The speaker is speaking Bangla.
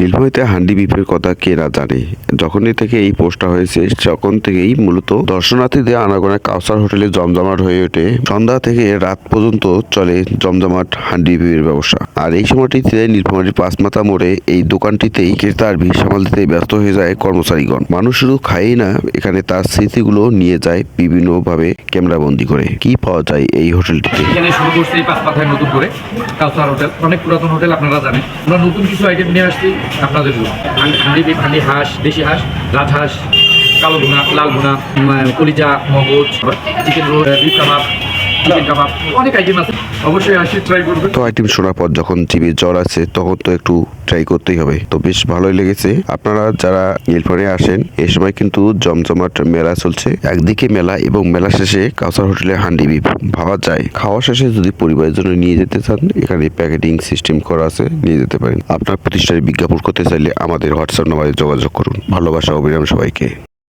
নীলফামারীতে হান্ডি বিফের কথা কে না জানে। যখনই থেকে এই পোস্টটা হয়েছে, তখন থেকেই মূলত দর্শনার্থীদের আনাগোনা কাউসার হোটেলে জমজমাট হয়ে ওঠে। সন্ধ্যা থেকে রাত পর্যন্ত চলে জমজমাট হান্ডি বিফের ব্যবসা। আর এই সময়টিতে নীলফামারীর পাঁচমাথা মোড়ে এই দোকানটিতেই ক্রেতার ভিড় সামাল দিতে ব্যস্ত হয়ে যায় কর্মচারীগণ। মানুষ শুধু খায়ই না, এখানে তার স্মৃতিগুলো নিয়ে যায় বিভিন্নভাবে ক্যামেরা বন্দি করে। কি পাওয়া যায় এই হোটেলটিতে? এখানে শুরু করছি এই পাঁচ নতুন করে। কাউসার হোটেল, অনেক পুরাতন হোটেল আপনারা জানেন। আমরা নতুন কিছু আইটেম নিয়ে আসছি। আপনাদের হান্ডি- হাঁস বিফ হাঁস, দেশি হাঁস রাজহাঁস কালো ভুনা, লাল ভুনা কলিজা, মগজ chicken roll beef kebab. Item তো আইটেম শোনার পর যখন জিভে জল আছে তখন তো একটু ট্রাই করতেই হবে। তো বেশ ভালোই লেগেছে। আপনারা যারা নীলফামারী আসেন এই সময় কিন্তু জমজমাট মেলা চলছে। একদিকে মেলা এবং মেলা শেষে কাউসার হোটেলে হান্ডি বিফ ভাবা যায়। খাওয়া শেষে যদি পরিবারের জন্য নিয়ে যেতে চান, এখানে প্যাকেটিং সিস্টেম করা আছে, নিয়ে যেতে পারেন। আপনার প্রতিষ্ঠানে বিজ্ঞাপন করতে চাইলে আমাদের হোয়াটসঅ্যাপ নাম্বারে যোগাযোগ করুন। ভালোবাসা অবিরাম সবাইকে।